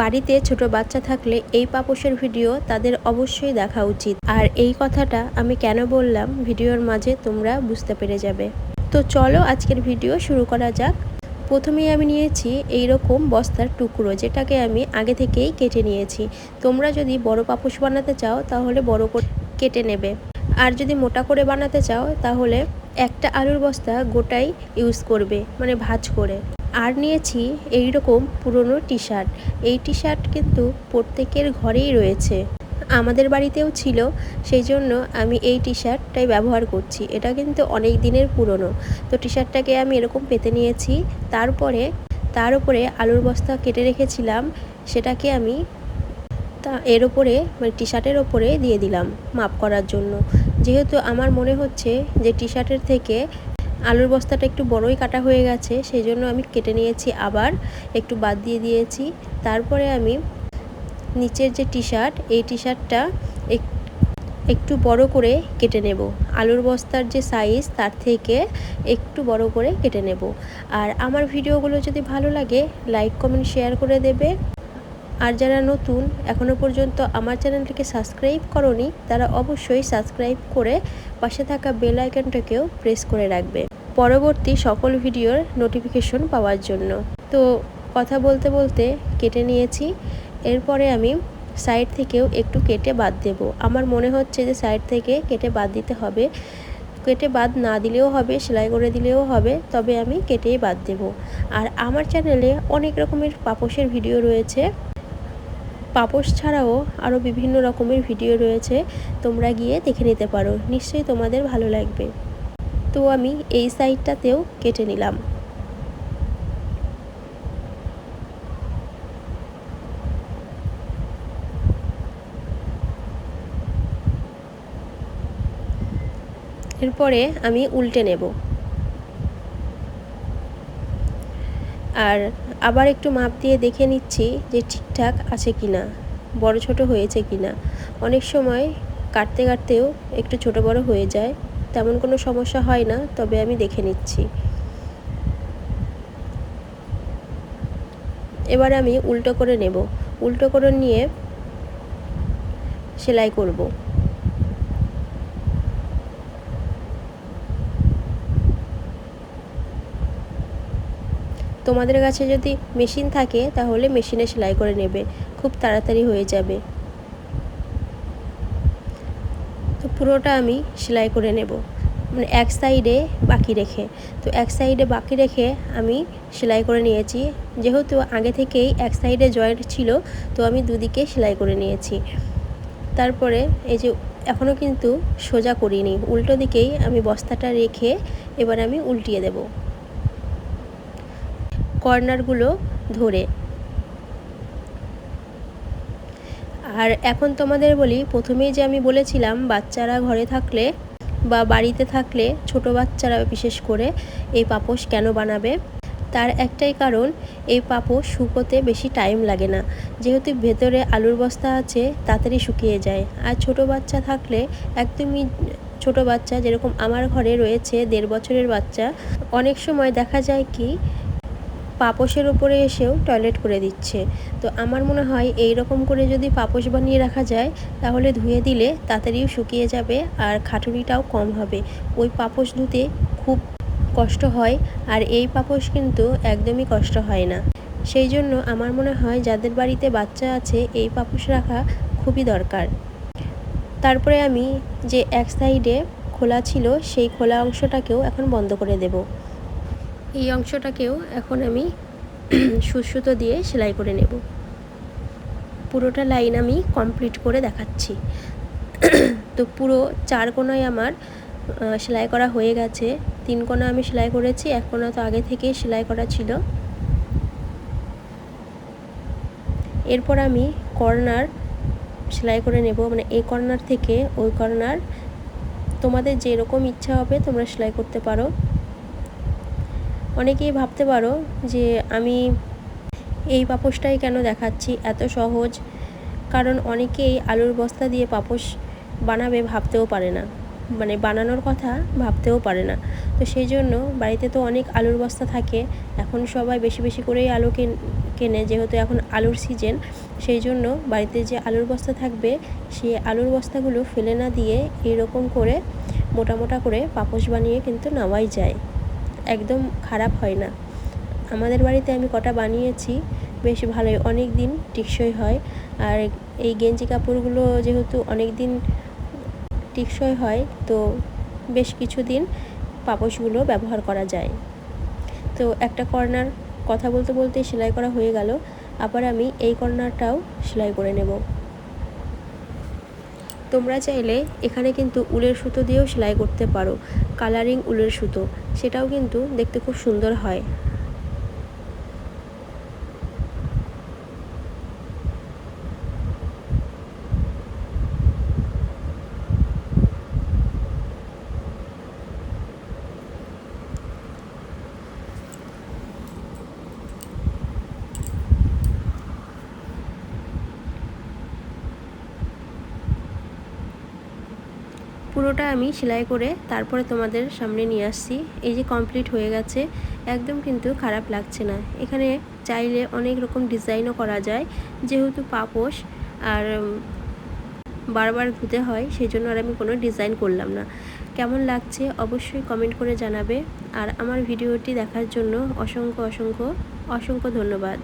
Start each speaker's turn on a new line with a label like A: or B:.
A: বাড়িতে ছোট বাচ্চা থাকলে এই পাপোশের ভিডিও তাদের অবশ্যই দেখা উচিত। আর এই কথাটা আমি কেন বললাম ভিডিওর মাঝে তোমরা বুঝতে পেরে যাবে। তো চলো আজকের ভিডিও শুরু করা যাক। প্রথমেই আমি নিয়েছি এই রকম বস্তার টুকরো, যেটাকে আমি আগে থেকেই কেটে নিয়েছি। তোমরা যদি বড় পাপোশ বানাতে চাও তাহলে বড় করে কেটে নেবে। আর যদি মোটা করে বানাতে চাও তাহলে একটা আলুর বস্তা গোটাই ইউজ করবে মানে ভাজ করে। আর নিয়েছি এই রকম পুরনো টি শার্ট এই টি শার্ট কিন্তু প্রত্যেকের ঘরেই রয়েছে। আমাদের বাড়িতেও ছিল সেই জন্য আমি এই টি শার্টটাই ব্যবহার করছি। এটা কিন্তু অনেক দিনের পুরনো। তো টি শার্টটাকে আমি এরকম পেতে নিয়েছি, তারপরে, তার উপরে আলুর বস্তা কেটে রেখেছিলাম, সেটাকে আমি তা, এর ওপরে মানে টি শার্টের ওপরে দিয়ে দিলাম মাপ করার জন্য। যেহেতু আমার মনে হচ্ছে যে টি শার্টের থেকে আলুর বস্তাটা একটু বড়ই কাটা হয়ে গেছে সেই জন্য আমি কেটে নিয়েছি আবার, একটু বাদ দিয়ে দিয়েছি। তারপরে আমি নিচের যে টি শার্ট এই টি শার্টটা একটু বড় করে কেটে নেব। আলুর বস্তার যে সাইজ, তার থেকে একটু বড় করে কেটে নেব। আর আমার ভিডিওগুলো যদি ভালো লাগে, লাইক, কমেন্ট, শেয়ার করে দেবে। আর যারা নতুন এখনও পর্যন্ত আমার চ্যানেলটিকে সাবস্ক্রাইব করনি, তারা অবশ্যই সাবস্ক্রাইব করে পাশে থাকা বেল আইকনটাকেও প্রেস করে রাখবে। পরবর্তী সকল ভিডিওর নোটিফিকেশন পাওয়ার জন্য। তো কথা বলতে বলতে কেটে নিয়েছি। এরপরে আমি সাইড থেকেও একটু কেটে বাদ দেব। আমার মনে হচ্ছে যে সাইড থেকে কেটে বাদ দিতে হবে। কেটে বাদ না দিলেও হবে, সেলাই করে দিলেও হবে, তবে আমি কেটেই বাদ দেব। আর আমার চ্যানেলে অনেক রকমের পাপোশের ভিডিও রয়েছে। পাপোশ ছাড়াও আরও বিভিন্ন রকমের ভিডিও রয়েছে। তোমরা গিয়ে দেখে নিতে পারো। নিশ্চয়ই তোমাদের ভালো লাগবে। তো আমি এই সাইডটাতেও কেটে নিলাম। এরপরে আমি উল্টে নেব। আর আবার একটু মাপ দিয়ে দেখে নিচ্ছি যে ঠিকঠাক আছে কি না বড় ছোট হয়েছে কি না অনেক সময় কাটতে কাটতেও একটু ছোট বড় হয়ে যায়। তেমন কোনো সমস্যা হয় না, তবে আমি দেখে নিচ্ছি। এবার আমি উল্টো করে নেব। উল্টো করে নিয়ে সেলাই করব। তোমাদের কাছে যদি মেশিন থাকে, তাহলে মেশিনে সেলাই করে নেবে। খুব তাড়াতাড়ি হয়ে যাবে তো পুরোটা আমি সেলাই করে নেব। মানে এক সাইডে বাকি রেখে। তো এক সাইডে বাকি রেখে আমি সেলাই করে নিয়েছি। যেহেতু আগে থেকেই এক সাইডে জয়েন্ট ছিল, তো আমি দুদিকে সেলাই করে নিয়েছি। তারপরে এই যে এখনও কিন্তু সোজা করিনি। উল্টো দিকেই আমি বস্তাটা রেখে এবার আমি উল্টিয়ে দেবো। কর্নারগুলো ধরে আর এখন তোমাদের বলি, প্রথমেই যে আমি বলেছিলাম, বাচ্চারা ঘরে থাকলে বা বাড়িতে থাকলে ছোট বাচ্চারা বিশেষ করে এই পাপোশ কেন বানাবে? তার একটাই কারণ, এই পাপোশ শুকোতে বেশি টাইম লাগে না। যেহেতু ভেতরে আলুর বস্তা আছে, তাড়াতাড়ি শুকিয়ে যায়। আর ছোট বাচ্চা থাকলে একদমই ছোট বাচ্চা, যেরকম আমার ঘরে রয়েছে দেড় বছরের বাচ্চা, অনেক সময় দেখা যায় কি পাপোশের ওপরে এসেও টয়লেট করে দিচ্ছে। তো আমার মনে হয় এই রকম করে যদি পাপোশ বানিয়ে রাখা যায়, তাহলে ধুয়ে দিলে তাড়াতাড়িও শুকিয়ে যাবে আর খাটুনিটাও কম হবে। ওই পাপোশ ধুতে খুব কষ্ট হয় আর এই পাপোশ কিন্তু একদমই কষ্ট হয় না। সেই জন্য আমার মনে হয় যাদের বাড়িতে বাচ্চা আছে, এই পাপোশ রাখা খুবই দরকার। তারপরে আমি যে এক সাইডে খোলা ছিল, সেই খোলা অংশটাকেও এখন বন্ধ করে দেব। এই অংশটাকেও এখন আমি সুসুতো দিয়ে সেলাই করে নেব। পুরোটা লাইন আমি কমপ্লিট করে দেখাচ্ছি। তো পুরো চার কোনায় আমার সেলাই করা হয়ে গেছে। তিন কোনা আমি সেলাই করেছি, এক কোনা তো আগে থেকেই সেলাই করা ছিল। এরপর আমি কর্নার সেলাই করে নেব। মানে এই কর্নার থেকে ওই কর্নার তোমাদের যেরকম ইচ্ছা হবে তোমরা সেলাই করতে পারো। অনেকেই ভাবতে পারো যে আমি এই পাপোশটাই কেন দেখাচ্ছি এত সহজ। কারণ অনেকেই আলুর বস্তা দিয়ে পাপোশ বানাবে ভাবতেও পারে না। মানে বানানোর কথা ভাবতেও পারে না। তো সেই জন্য বাড়িতে তো অনেক আলুর বস্তা থাকে। এখন সবাই বেশি বেশি করেই আলু কেনে যেহেতু এখন আলুর সিজন। সেই জন্য বাড়িতে যে আলুর বস্তা থাকবে সেই আলুর বস্তাগুলো ফেলে না দিয়ে এরকম করে মোটা মোটা করে পাপোশ বানিয়ে কিন্তু নেওয়াই যায়। একদম খারাপ হয় না। আমাদের বাড়িতে আমি কটা বানিয়েছি, বেশ ভালোই। অনেক দিন টিকসই হয়। আর এই গেঞ্জি কাপড়গুলো যেহেতু অনেক দিন টিকসই হয়, তো বেশ কিছুদিন পাপোশগুলো ব্যবহার করা যায়। তো একটা কর্নার কথা বলতে বলতে সেলাই করা হয়ে গেল। আবার আমি এই কর্নারটাও সেলাই করে নেব। তোমরা চাইলে এখানে কিন্তু উলের সুতো দিয়েও সেলাই করতে পারো। কালারিং উলের সুতো, সেটাও কিন্তু দেখতে খুব সুন্দর হয়। পুরোটা আমি সেলাই করে তারপরে তোমাদের সামনে নিয়ে আসছি। এই যে কমপ্লিট হয়ে গেছে, একদম কিন্তু খারাপ লাগছে না। এখানে চাইলে অনেক রকম ডিজাইনও করা যায়, যেহেতু পাপোশ আর বারবার ধুতে হয় সেই জন্য আর আমি কোনো ডিজাইন করলাম না। কেমন লাগছে অবশ্যই কমেন্ট করে জানাবে। আর আমার ভিডিওটি দেখার জন্য অসংখ্য অসংখ্য অসংখ্য ধন্যবাদ।